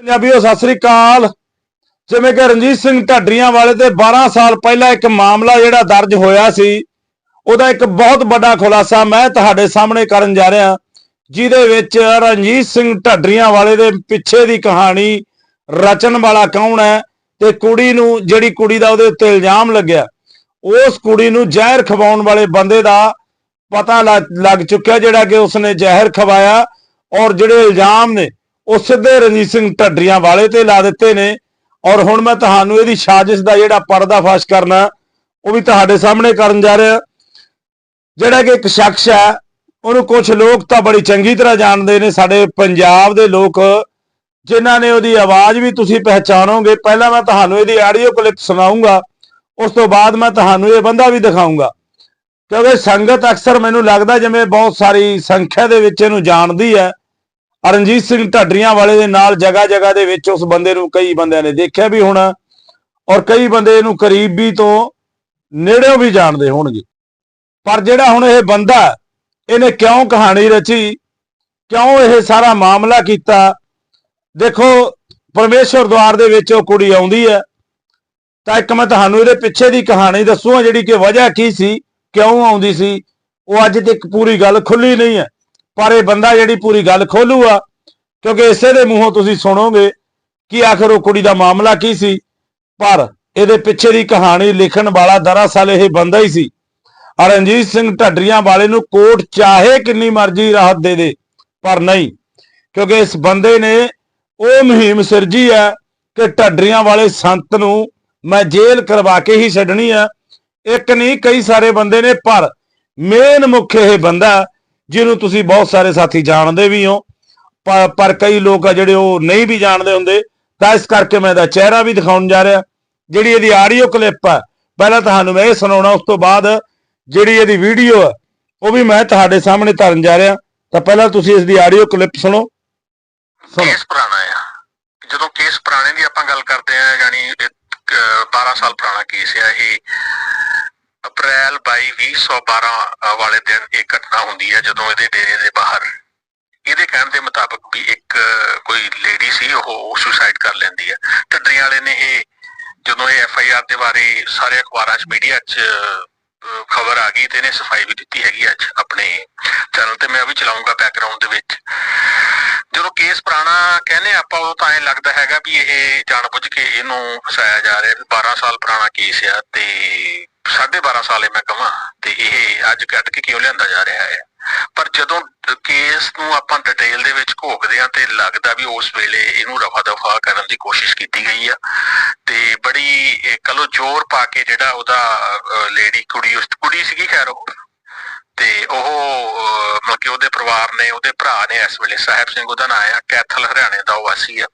ਪੰਜਾਬੀਓ, ਸਤਿ ਸ੍ਰੀ ਅਕਾਲ। ਜਿਵੇਂ ਕਿ ਰਣਜੀਤ ਸਿੰਘ ਢੱਡਰੀਆਂ ਵਾਲੇ ਤੇ 12 ਸਾਲ ਪਹਿਲਾਂ ਇੱਕ ਮਾਮਲਾ ਜਿਹੜਾ ਦਰਜ ਹੋਇਆ ਸੀ, ਉਹਦਾ ਇੱਕ ਬਹੁਤ ਵੱਡਾ ਖੁਲਾਸਾ ਮੈਂ ਤੁਹਾਡੇ ਸਾਹਮਣੇ ਕਰਨ ਜਾ ਰਿਹਾ, ਜਿਹਦੇ ਵਿੱਚ ਰਣਜੀਤ ਸਿੰਘ ਢੱਡਰੀਆਂ ਵਾਲੇ ਦੇ ਪਿੱਛੇ ਦੀ ਕਹਾਣੀ ਰਚਨ ਵਾਲਾ ਕੌਣ ਹੈ ਤੇ ਕੁੜੀ ਨੂੰ, ਜਿਹੜੀ ਕੁੜੀ ਦਾ ਉਹਦੇ ਉੱਤੇ ਇਲਜ਼ਾਮ ਲੱਗਿਆ, ਉਸ ਕੁੜੀ ਨੂੰ ਜ਼ਹਿਰ ਖਵਾਉਣ ਵਾਲੇ ਬੰਦੇ ਦਾ ਪਤਾ ਲੱਗ ਲੱਗ ਚੁੱਕਿਆ ਜਿਹੜਾ ਕਿ ਉਸਨੇ ਜ਼ਹਿਰ ਖਵਾਇਆ ਔਰ ਜਿਹੜੇ ਇਲਜ਼ਾਮ ਨੇ ਉਹ ਸਿੱਧੇ ਰਣਜੀਤ ਸਿੰਘ ਢੱਡਰੀਆਂ ਵਾਲੇ ਤੇ ਲਾ ਦਿੱਤੇ ਨੇ। ਔਰ ਹੁਣ ਮੈਂ ਤੁਹਾਨੂੰ ਇਹਦੀ ਸਾਜ਼ਿਸ਼ ਦਾ ਜਿਹੜਾ ਪਰਦਾਫਾਸ਼ ਕਰਨਾ, ਉਹ ਵੀ ਤੁਹਾਡੇ ਸਾਹਮਣੇ ਕਰਨ ਜਾ ਰਿਹਾ। ਜਿਹੜਾ ਕਿ ਇੱਕ ਸ਼ਖਸ ਹੈ, ਉਹਨੂੰ ਕੁਝ ਲੋਕ ਤਾਂ ਬੜੀ ਚੰਗੀ ਤਰ੍ਹਾਂ ਜਾਣਦੇ ਨੇ, ਸਾਡੇ ਪੰਜਾਬ ਦੇ ਲੋਕ, ਜਿਨ੍ਹਾਂ ਨੇ ਉਹਦੀ ਆਵਾਜ਼ ਵੀ ਤੁਸੀਂ ਪਹਿਚਾਣੋਗੇ। ਪਹਿਲਾਂ ਮੈਂ ਤੁਹਾਨੂੰ ਇਹਦੀ ਆਡੀਓ ਕਲਿੱਪ ਸੁਣਾਉਂਗਾ ਉਸ ਤੋਂ ਬਾਅਦ ਮੈਂ ਤੁਹਾਨੂੰ ਇਹ ਬੰਦਾ ਵੀ ਦਿਖਾਉਂਗਾ ਕਿਉਂਕਿ ਸੰਗਤ ਅਕਸਰ ਮੈਨੂੰ ਲੱਗਦਾ ਜਿਵੇਂ ਬਹੁਤ ਸਾਰੀ ਸੰਖਿਆ ਦੇ ਵਿੱਚ ਇਹਨੂੰ ਜਾਣਦੀ ਹੈ। ਰਣਜੀਤ ਸਿੰਘ ਢੱਡਰੀਆਂ ਵਾਲੇ ਦੇ ਨਾਲ ਜਗ੍ਹਾ ਜਗ੍ਹਾ ਦੇ ਵਿੱਚ ਉਸ ਬੰਦੇ ਨੂੰ ਕਈ ਬੰਦਿਆਂ ਨੇ ਦੇਖਿਆ ਵੀ ਹੋਣਾ ਔਰ ਕਈ ਬੰਦੇ ਇਹਨੂੰ ਕਰੀਬੀ ਤੋਂ ਨੇੜਿਓਂ ਵੀ ਜਾਣਦੇ ਹੋਣਗੇ। ਪਰ ਜਿਹੜਾ ਹੁਣ ਇਹ ਬੰਦਾ ਇਹਨੇ ਕਿਉਂ ਕਹਾਣੀ ਰਚੀ? ਕਿਉਂ ਇਹ ਸਾਰਾ ਮਾਮਲਾ ਕੀਤਾ? ਦੇਖੋ, ਪਰਮੇਸ਼ਵਰ ਦਵਾਰ ਦੇ ਵਿੱਚ ਉਹ ਕੁੜੀ ਆਉਂਦੀ ਹੈ। ਤਾਂ ਇੱਕ ਮੈਂ ਤੁਹਾਨੂੰ ਇਹਦੇ ਪਿੱਛੇ ਦੀ ਕਹਾਣੀ ਦੱਸੂਗਾ ਜਿਹੜੀ ਕਿ ਵਜ੍ਹਾ ਕੀ ਸੀ, ਕਿਉਂ ਆਉਂਦੀ ਸੀ? ਉਹ ਅੱਜ ਤੱਕ ਪੂਰੀ ਗੱਲ ਖੁੱਲੀ ਨਹੀਂ ਹੈ। ਪਰ ਇਹ ਬੰਦਾ ਜਿਹੜੀ ਪੂਰੀ ਗੱਲ ਖੋਲੂਗਾ ਕਿਉਂਕਿ ਇਸੇ ਦੇ ਮੂੰਹੋਂ ਤੁਸੀਂ ਸੁਣੋਗੇ ਕਿ ਆਖਰ ਉਹ ਕੁੜੀ ਦਾ ਮਾਮਲਾ ਕੀ ਸੀ। ਪਰ ਇਹਦੇ ਪਿੱਛੇ ਦੀ ਕਹਾਣੀ ਲਿਖਣ ਵਾਲਾ ਦਰਅਸਲ ਇਹ ਬੰਦਾ ਹੀ ਸੀ। ਰਣਜੀਤ ਸਿੰਘ ਢੱਡਰੀਆਂ ਵਾਲੇ ਨੂੰ ਕੋਰਟ ਚਾਹੇ ਕਿੰਨੀ ਮਰਜ਼ੀ ਰਾਹਤ ਦੇ ਦੇ, ਪਰ ਨਹੀਂ, ਕਿਉਂਕਿ ਇਸ ਬੰਦੇ ਨੇ ਉਹ ਮੁਹਿੰਮ ਸਿਰਜੀ ਹੈ ਕਿ ਢੱਡਰੀਆਂ ਵਾਲੇ ਸੰਤ ਨੂੰ ਮੈਂ ਜੇਲ੍ਹ ਕਰਵਾ ਕੇ ਹੀ ਛੱਡਣੀ ਆ। ਇੱਕ ਨਹੀਂ, ਕਈ ਸਾਰੇ ਬੰਦੇ ਨੇ, ਪਰ ਮੇਨ ਮੁੱਖ ਇਹ ਬੰਦਾ ਜਿਹਨੂੰ ਤੁਸੀਂ ਬਹੁਤ ਸਾਰੇ ਸਾਥੀ ਜਾਣਦੇ ਵੀ ਹੋ ਪਰ ਕਈ ਲੋਕ ਆ ਜਿਹੜੇ ਉਹ ਨਹੀਂ ਵੀ ਜਾਣਦੇ ਹੁੰਦੇ ਤਾਂ ਇਸ ਕਰਕੇ ਮੈਂ ਇਹਦਾ ਚਿਹਰਾ ਵੀ ਦਿਖਾਉਣ ਜਾ ਰਿਹਾ। ਜਿਹੜੀ ਇਹਦੀ ਆਡੀਓ ਕਲਿੱਪ ਹੈ ਪਹਿਲਾਂ ਤੁਹਾਨੂੰ ਮੈਂ ਇਹ ਸੁਣਾਉਣਾ ਉਸ ਤੋਂ ਬਾਅਦ ਜਿਹੜੀ ਇਹਦੀ ਵੀਡੀਓ ਹੈ ਉਹ ਵੀ ਮੈਂ ਤੁਹਾਡੇ ਸਾਹਮਣੇ ਧਰਨ ਜਾ ਰਿਹਾ। ਤਾਂ ਪਹਿਲਾਂ ਤੁਸੀਂ ਇਸ ਦੀ ਆਡੀਓ ਕਲਿੱਪ ਸੁਣੋ। ਸੁਣੋ। ਕੇਸ ਪੁਰਾਣਾ ਆ। ਜਦੋਂ ਕੇਸ ਪੁਰਾਣੇ ਦੀ ਆਪਾਂ ਗੱਲ ਕਰਦੇ ਆ ਯਾਨੀ ਇੱਕ, 12 ਸਾਲ ਪੁਰਾਣਾ ਕੇਸ ਆ ਇਹ ਅਪ੍ਰੈਲ 22 2012 ਵਾਲੇ ਦਿਨ ਇਹ ਘਟਨਾ ਹੁੰਦੀ ਹੈ ਜਦੋਂ ਇਹਦੇ ਡੇਰੇ ਦੇ ਬਾਹਰ। ਇਹਦੇ ਕਹਿਣ ਦੇ ਮੁਤਾਬਕ ਵੀ ਇੱਕ ਕੋਈ ਲੇਡੀ ਸੀ, ਉਹ ਸੁਸਾਈਡ ਕਰ ਲੈਂਦੀ ਹੈ। ਢੱਡਰੀਆਂ ਵਾਲੇ ਨੇ ਇਹ, ਜਦੋਂ ਇਹ ਐਫ ਆਈ ਆਰ ਦੇ ਬਾਰੇ ਸਾਰੇ ਅਖਬਾਰਾਂ 'ਚ ਮੀਡੀਆ 'ਚ ਖਬਰ ਆ ਗਈ ਤੇ ਇਹਨੇ ਸਫ਼ਾਈ ਵੀ ਦਿੱਤੀ ਹੈਗੀ ਅੱਜ ਆਪਣੇ ਚੈਨਲ ਤੇ। ਮੈਂ ਉਹ ਵੀ ਚਲਾਉਂਗਾ ਬੈਕਗ੍ਰਾਉਂਡ ਦੇ ਵਿੱਚ। ਜਦੋਂ ਕੇਸ ਪੁਰਾਣਾ ਕਹਿੰਦੇ ਆਪਾਂ ਉਹ ਤਾਂ ਐ ਲੱਗਦਾ ਹੈਗਾ ਵੀ ਇਹ ਜਾਣਬੁੱਝ ਕੇ ਇਹਨੂੰ ਫਸਾਇਆ ਜਾ ਰਿਹਾ। ਵੀ 12 ਸਾਲ ਪੁਰਾਣਾ ਕੇਸ ਆ ਤੇ 12.5 ਸਾਲ ਮੈਂ ਕਹਾਂ ਤੇ ਇਹ ਅੱਜ ਕੱਢ ਕੇ ਕਿਉਂ ਲਿਆਂਦਾ ਜਾ ਰਿਹਾ ਹੈ? ਪਰ ਜਦੋਂ ਕੇਸ ਨੂੰ ਆਪਾਂ ਡਿਟੇਲ ਦੇ ਵਿੱਚ ਘੋਖਦੇ ਆ ਤੇ ਲੱਗਦਾ ਵੀ ਉਸ ਵੇਲੇ ਇਹਨੂੰ ਰਫਾ ਦਫਾ ਕਰਨ ਦੀ ਕੋਸ਼ਿਸ਼ ਕੀਤੀ ਗਈ ਆ ਤੇ ਬੜੀ ਕਲੋ ਜ਼ੋਰ ਪਾ ਕੇ ਜਿਹੜਾ ਉਹਦਾ ਲੇਡੀ ਕੁੜੀ, ਉਸ ਕੁੜੀ ਸੀਗੀ ਖੈਰ ਉਹ? ਤੇ ਉਹ ਮਤਲਬ ਕਿ ਉਹਦੇ ਪਰਿਵਾਰ ਨੇ, ਉਹਦੇ ਭਰਾ ਨੇ ਇਸ ਵੇਲੇ ਸਾਹਿਬ ਸਿੰਘ ਉਹਦਾ ਨਾਂ ਆ, ਕੈਥਲ ਹਰਿਆਣੇ ਦਾ ਉਹ ਵਾਸੀ ਆ।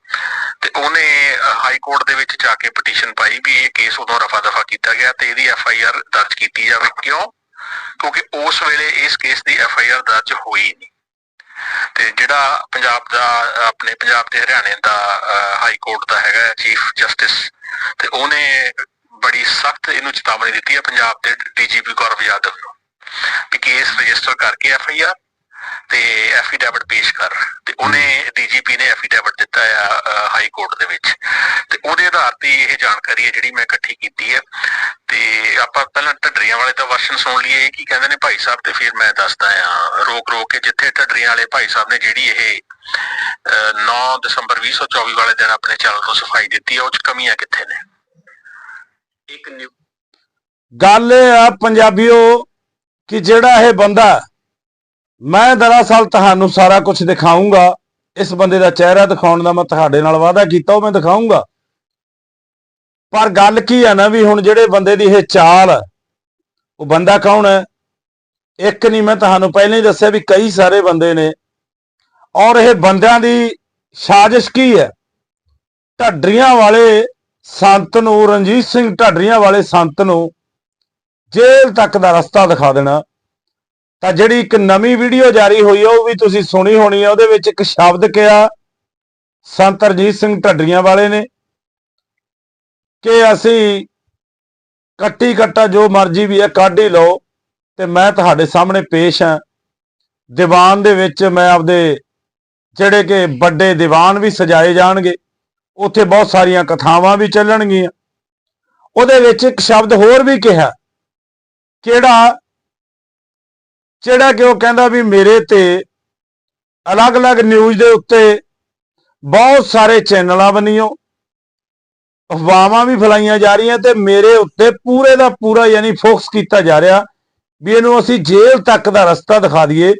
ਤੇ ਉਹਨੇ ਹਾਈ ਕੋਰਟ ਦੇ ਵਿੱਚ ਜਾ ਕੇ ਪਟੀਸ਼ਨ ਪਾਈ ਵੀ ਇਹ ਕੇਸ ਉਦੋਂ ਰਫਾ ਦਫਾ ਕੀਤਾ ਗਿਆ ਤੇ ਇਹਦੀ ਐਫ ਆਈ ਆਰ ਦਰਜ ਕੀਤੀ ਜਾਵੇ। ਕਿਉਂ? ਕਿਉਂਕਿ ਉਸ ਵੇਲੇ ਇਸ ਕੇਸ ਦੀ ਐਫ ਆਈ ਆਰ ਦਰਜ ਹੋਈ ਨਹੀਂ। ਤੇ ਜਿਹੜਾ ਪੰਜਾਬ ਦਾ, ਆਪਣੇ ਪੰਜਾਬ ਤੇ ਹਰਿਆਣੇ ਦਾ ਹਾਈ ਕੋਰਟ ਦਾ ਹੈਗਾ ਚੀਫ ਜਸਟਿਸ, ਤੇ ਉਹਨੇ ਬੜੀ ਸਖਤ ਇਹਨੂੰ ਚੇਤਾਵਨੀ ਦਿੱਤੀ ਹੈ ਪੰਜਾਬ ਦੇ ਡੀਜੀਪੀ ਗੌਰਵ ਯਾਦਵ ਨੂੰ। ਕਿ ਕੇਸ ਰਜਿਸਟਰ ਕਰਕੇ ਐਫ ਆਈ ਆਰ ਤੇ ਐਫੀਡੈਵਿਟ ਪੇਸ਼ ਕਰ। ਤੇ ਉਹਨੇ ਡੀਜੀਪੀ ਨੇ ਐਫੀਡੈਵਿਟ ਦਿੱਤਾ ਆ ਹਾਈ ਕੋਰਟ ਦੇ ਵਿੱਚ। ਤੇ ਉਹਦੇ ਆਧਾਰ ਤੇ ਇਹ ਜਾਣਕਾਰੀ ਹੈ ਜਿਹੜੀ ਮੈਂ ਇਕੱਠੀ ਕੀਤੀ ਹੈ। ਤੇ ਆਪਾਂ ਪਹਿਲਾਂ ਢੱਡਰੀਆਂ ਵਾਲੇ ਦਾ ਵਰਸ਼ਨ ਸੁਣ ਲਈਏ। ਇਹ ਕੀ ਕਹਿੰਦੇ ਨੇ? ਭਾਈ ਸਾਹਿਬ ਤੇ ਫਿਰ ਮੈਂ ਦੱਸਦਾ ਆ ਰੋਕ ਰੋਕ ਕੇ ਜਿੱਥੇ ਢੱਡਰੀਆਂ ਵਾਲੇ ਭਾਈ ਸਾਹਿਬ ਨੇ ਜਿਹੜੀ ਇਹ ਅਹ, 9 ਦਸੰਬਰ 2024 ਵਾਲੇ ਦਿਨ ਆਪਣੇ ਚੈਨਲ ਤੋਂ ਸਫ਼ਾਈ ਦਿੱਤੀ ਆ ਉਹ ਚ ਕਮੀਆਂ ਕਿੱਥੇ ਨੇ? ਇੱਕ ਗੱਲ ਆ ਪੰਜਾਬੀਓ ਕਿ ਜਿਹੜਾ ਇਹ ਬੰਦਾ ਮੈਂ ਦਰਅਸਲ ਤੁਹਾਨੂੰ ਸਾਰਾ ਕੁਝ ਦਿਖਾਉਂਗਾ ਇਸ ਬੰਦੇ ਦਾ ਚਿਹਰਾ ਦਿਖਾਉਣ ਦਾ ਮੈਂ ਤੁਹਾਡੇ ਨਾਲ ਵਾਅਦਾ ਕੀਤਾ ਉਹ ਮੈਂ ਦਿਖਾਉਂਗਾ ਪਰ ਗੱਲ ਕੀ ਹੈ ਨਾ ਵੀ ਹੁਣ ਜਿਹੜੇ ਬੰਦੇ ਦੀ ਇਹ ਚਾਲ ਹੈ, ਉਹ ਬੰਦਾ ਕੌਣ ਹੈ? ਇੱਕ ਨਹੀਂ ਮੈਂ ਤੁਹਾਨੂੰ ਪਹਿਲਾਂ ਹੀ ਦੱਸਿਆ ਵੀ ਕਈ ਸਾਰੇ ਬੰਦੇ ਨੇ। ਔਰ ਇਹ ਬੰਦਿਆਂ ਦੀ ਸਾਜ਼ਿਸ਼ ਕੀ ਹੈ? ਢੱਡਰੀਆਂ ਵਾਲੇ ਸੰਤ ਨੂੰ ਰਣਜੀਤ ਸਿੰਘ ਢੱਡਰੀਆਂ ਵਾਲੇ ਸੰਤ ਨੂੰ ਜੇਲ੍ਹ ਤੱਕ ਦਾ ਰਸਤਾ ਦਿਖਾ ਦੇਣਾ। ਤਾਂ ਜਿਹੜੀ ਇੱਕ ਨਵੀਂ ਵੀਡੀਓ ਜਾਰੀ ਹੋਈ ਹੈ ਉਹ ਵੀ ਤੁਸੀਂ ਸੁਣੀ ਹੋਣੀ ਹੈ ਉਹਦੇ ਵਿੱਚ ਇੱਕ ਸ਼ਬਦ ਕਿਹਾ, ਸੰਤ ਰਣਜੀਤ ਸਿੰਘ ਢੱਡਰੀਆਂ ਵਾਲੇ ਨੇ, ਕਿ ਅਸੀਂ ਕੱਟੀ ਕੱਟਾ ਜੋ ਮਰਜ਼ੀ ਵੀ ਹੈ, ਕੱਢ ਹੀ ਲਓ, ਤੇ ਮੈਂ ਤੁਹਾਡੇ ਸਾਹਮਣੇ ਪੇਸ਼ ਹਾਂ। ਦੀਵਾਨ ਦੇ ਵਿੱਚ ਮੈਂ ਆਪਦੇ ਜਿਹੜੇ ਕਿ ਵੱਡੇ ਦੀਵਾਨ ਵੀ ਸਜਾਏ ਜਾਣਗੇ, ਉੱਥੇ ਬਹੁਤ ਸਾਰੀਆਂ ਕਥਾਵਾਂ ਵੀ ਚੱਲਣਗੀਆਂ। ਉਹਦੇ ਵਿੱਚ ਇੱਕ ਸ਼ਬਦ ਹੋਰ ਵੀ ਕਿਹਾ ਕਿਹੜਾ? ਜਿਹੜਾ ਕਿ ਉਹ ਕਹਿੰਦਾ ਵੀ ਮੇਰੇ ਤੇ ਅਲੱਗ-ਅਲੱਗ ਨਿਊਜ਼ ਦੇ ਉੱਤੇ ਬਹੁਤ ਸਾਰੇ ਚੈਨਲਾਂ ਬਣੀਓ ਅਫਵਾਹਾਂ ਵੀ ਫੈਲਾਈਆਂ ਜਾ ਰਹੀਆਂ ਤੇ ਮੇਰੇ ਉੱਤੇ ਪੂਰੇ ਦਾ ਪੂਰਾ ਯਾਨੀ ਫੋਕਸ ਕੀਤਾ ਜਾ ਰਿਹਾ ਵੀ ਇਹਨੂੰ ਅਸੀਂ ਜੇਲ੍ਹ ਤੱਕ ਦਾ ਰਸਤਾ ਦਿਖਾ ਦਈਏ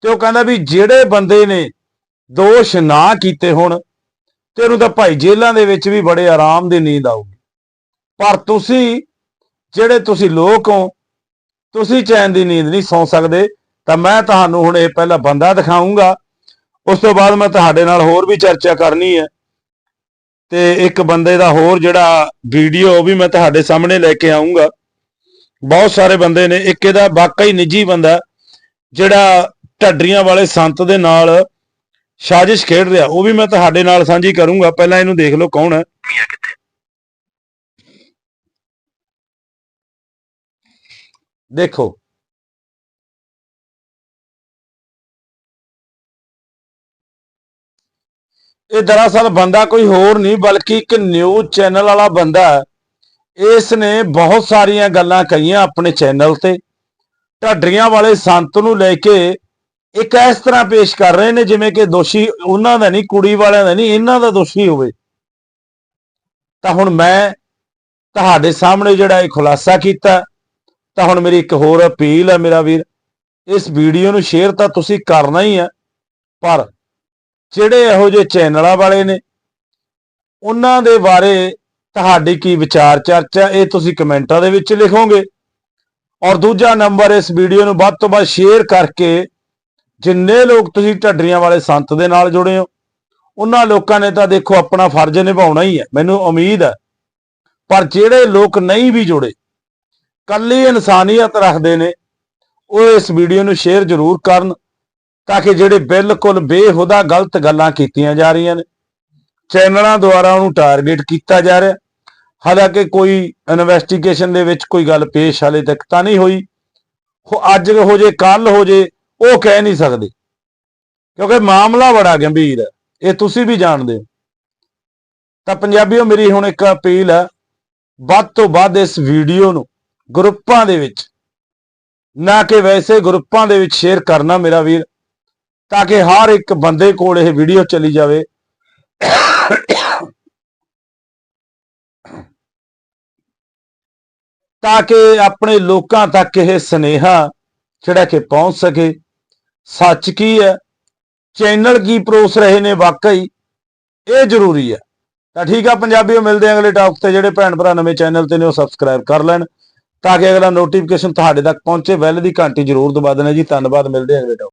ਤੇ ਉਹ ਕਹਿੰਦਾ ਵੀ ਜਿਹੜੇ ਬੰਦੇ ਨੇ ਦੋਸ਼ ਨਾ ਕੀਤੇ ਹੋਣ ਤੇ ਉਹਨੂੰ ਤਾਂ ਭਾਈ ਜੇਲ੍ਹਾਂ ਦੇ ਵਿੱਚ ਵੀ ਬੜੇ ਆਰਾਮ ਦੀ ਨੀਂਦ ਆਊਗੀ। ਪਰ ਤੁਸੀਂ, ਜਿਹੜੇ ਤੁਸੀਂ ਲੋਕ ਹੋ ਤੁਸੀਂ ਚੈਨ ਦੀ ਨੀਂਦ ਨਹੀਂ ਸੌਂ ਸਕਦੇ, ਤਾਂ ਮੈਂ ਤੁਹਾਨੂੰ ਹੁਣ ਇਹ ਪਹਿਲਾ ਬੰਦਾ ਦਿਖਾਉਂਗਾ ਉਸ ਤੋਂ ਬਾਅਦ ਮੈਂ ਤੁਹਾਡੇ ਨਾਲ ਹੋਰ ਵੀ ਚਰਚਾ ਕਰਨੀ ਹੈ। ਤੇ ਇੱਕ ਬੰਦੇ ਦਾ ਹੋਰ ਜਿਹੜਾ ਵੀਡੀਓ, ਉਹ ਵੀ ਮੈਂ ਤੁਹਾਡੇ ਸਾਹਮਣੇ ਲੈ ਕੇ ਆਉਂਗਾ ਬਹੁਤ ਸਾਰੇ ਬੰਦੇ ਨੇ, ਇੱਕ ਇਹਦਾ ਵਾਕਈ ਨਿੱਜੀ ਬੰਦਾ ਜਿਹੜਾ ਢੱਡਰੀਆਂ ਵਾਲੇ ਸੰਤ ਦੇ ਨਾਲ ਸਾਜ਼ਿਸ਼ ਖੇਡ ਰਿਹਾ। ਉਹ ਵੀ ਮੈਂ ਤੁਹਾਡੇ ਨਾਲ ਸਾਂਝੀ ਕਰੂੰਗਾ। ਪਹਿਲਾਂ ਇਹਨੂੰ ਦੇਖ ਲਓ ਕੌਣ ਹੈ ਮੀਆਂ ਕਿੱਥੇ ਦੇਖੋ। ਇਹ ਦਰਅਸਲ ਬੰਦਾ ਕੋਈ ਹੋਰ ਨਹੀਂ, ਬਲਕਿ ਇੱਕ ਨਿਊਜ਼ ਚੈਨਲ ਵਾਲਾ ਬੰਦਾ ਇਸ ਨੇ ਬਹੁਤ ਸਾਰੀਆਂ ਗੱਲਾਂ ਕਹੀਆਂ ਆਪਣੇ ਚੈਨਲ ਤੇ। ਢੱਡਰੀਆਂ ਵਾਲੇ ਸੰਤ ਨੂੰ ਲੈ ਕੇ ਇੱਕ ਇਸ ਤਰ੍ਹਾਂ ਪੇਸ਼ ਕਰ ਰਹੇ ਨੇ, ਜਿਵੇਂ ਕਿ ਦੋਸ਼ੀ ਉਹਨਾਂ ਦਾ ਨਹੀਂ, ਕੁੜੀ ਵਾਲਿਆਂ ਦਾ ਨਹੀਂ, ਇਹਨਾਂ ਦਾ ਦੋਸ਼ੀ ਹੋਵੇ। ਤਾਂ ਹੁਣ ਮੈਂ ਤੁਹਾਡੇ ਸਾਹਮਣੇ ਜਿਹੜਾ ਇਹ ਖੁਲਾਸਾ ਕੀਤਾ ਤਾਂ ਹੁਣ ਮੇਰੀ ਇੱਕ ਹੋਰ ਅਪੀਲ ਹੈ ਮੇਰਾ ਵੀਰ, ਇਸ ਵੀਡੀਓ ਨੂੰ ਸ਼ੇਅਰ ਤਾਂ ਤੁਸੀਂ ਕਰਨਾ ਹੀ ਹੈ, ਪਰ ਜਿਹੜੇ ਇਹੋ ਜਿਹੇ ਚੈਨਲਾਂ ਵਾਲੇ ਨੇ, ਉਹਨਾਂ ਦੇ ਬਾਰੇ ਤੁਹਾਡੀ ਕੀ ਵਿਚਾਰ ਚਰਚਾ, ਇਹ ਤੁਸੀਂ ਕਮੈਂਟਾਂ ਦੇ ਵਿੱਚ ਲਿਖੋਗੇ। ਔਰ ਦੂਜਾ ਨੰਬਰ, ਇਸ ਵੀਡੀਓ ਨੂੰ ਵੱਧ ਤੋਂ ਵੱਧ ਸ਼ੇਅਰ ਕਰਕੇ ਜਿੰਨੇ ਲੋਕ ਤੁਸੀਂ ਢੱਡਰੀਆਂ ਵਾਲੇ ਸੰਤ ਦੇ ਨਾਲ ਜੁੜੇ ਹੋ, ਉਹਨਾਂ ਲੋਕਾਂ ਨੇ ਤਾਂ ਦੇਖੋ ਆਪਣਾ ਫਰਜ਼ ਨਿਭਾਉਣਾ ਹੀ ਹੈ, ਮੈਨੂੰ ਉਮੀਦ ਹੈ। ਪਰ ਜਿਹੜੇ ਲੋਕ ਨਹੀਂ ਵੀ ਜੁੜੇ ਕੱਲੀ ਇਨਸਾਨੀਅਤ ਰੱਖਦੇ ਨੇ, ਉਹ ਇਸ ਵੀਡੀਓ ਨੂੰ ਸ਼ੇਅਰ ਜ਼ਰੂਰ ਕਰਨ ਤਾਂ ਕਿ ਜਿਹੜੇ ਬਿਲਕੁਲ ਬੇਹੁਦਾ ਗਲਤ ਗੱਲਾਂ ਕੀਤੀਆਂ ਜਾ ਰਹੀਆਂ ਨੇ, ਚੈਨਲਾਂ ਦੁਆਰਾ ਉਹਨੂੰ ਟਾਰਗੇਟ ਕੀਤਾ ਜਾ ਰਿਹਾ। ਹਾਲਾਂਕਿ ਕੋਈ ਇਨਵੈਸਟੀਗੇਸ਼ਨ ਦੇ ਵਿੱਚ ਕੋਈ ਗੱਲ ਪੇਸ਼ ਹਾਲੇ ਤੱਕ ਤਾਂ ਨਹੀਂ ਹੋਈ। ਹੋ ਅੱਜ ਹੋ ਜੇ ਕੱਲ ਹੋ ਜੇ, ਉਹ ਕਹਿ ਨਹੀਂ ਸਕਦੇ। ਕਿਉਂਕਿ ਮਾਮਲਾ ਬੜਾ ਗੰਭੀਰ ਹੈ, ਇਹ ਤੁਸੀਂ ਵੀ ਜਾਣਦੇ ਹੋ। ਤਾਂ ਪੰਜਾਬੀਓ, ਮੇਰੀ ਹੁਣ ਇੱਕ ਅਪੀਲ ਹੈ, ਵੱਧ ਤੋਂ ਵੱਧ ਇਸ ਵੀਡੀਓ ਨੂੰ ਗਰੁੱਪਾਂ ਦੇ ਵਿੱਚ। ਨਾ ਕਿ ਵੈਸੇ ਗਰੁੱਪਾਂ ਦੇ ਵਿੱਚ ਸ਼ੇਅਰ ਕਰਨਾ ਮੇਰਾ ਵੀਰ, ਤਾਂ ਕਿ ਹਰ ਇੱਕ ਬੰਦੇ ਕੋਲ ਇਹ ਵੀਡੀਓ ਚਲੀ ਜਾਵੇ। ਤਾਂ ਕਿ ਆਪਣੇ ਲੋਕਾਂ ਤੱਕ ਇਹ ਸਨੇਹਾ ਜਿਹੜਾ ਕਿ ਪਹੁੰਚ ਸਕੇ। ਸੱਚ ਕੀ ਹੈ? ਚੈਨਲ ਕੀ ਪਰੋਸ ਰਹੇ ਨੇ ਵਾਕਈ? ਇਹ ਜ਼ਰੂਰੀ ਹੈ। ਤਾਂ ਠੀਕ ਆ ਪੰਜਾਬੀਓ, ਮਿਲਦੇ ਆ ਅਗਲੇ ਟਾਪ ਤੇ। ਜਿਹੜੇ ਭੈਣ ਭਰਾ ਨਵੇਂ ਚੈਨਲ ਤੇ ਨੇ ਉਹ ਸਬਸਕ੍ਰਾਈਬ ਕਰ ਲੈਣ। ਤਾਂ ਕਿ ਅਗਲਾ ਨੋਟੀਫਿਕੇਸ਼ਨ ਤੁਹਾਡੇ ਤੱਕ ਪਹੁੰਚੇ। ਬੈਲ ਦੀ ਘੰਟੀ ਜ਼ਰੂਰ ਦਬਾ ਦੇਣਾ ਜੀ। ਧੰਨਵਾਦ, ਮਿਲਦੇ ਹਾਂ ਅਗਲੇ ਟਾਪ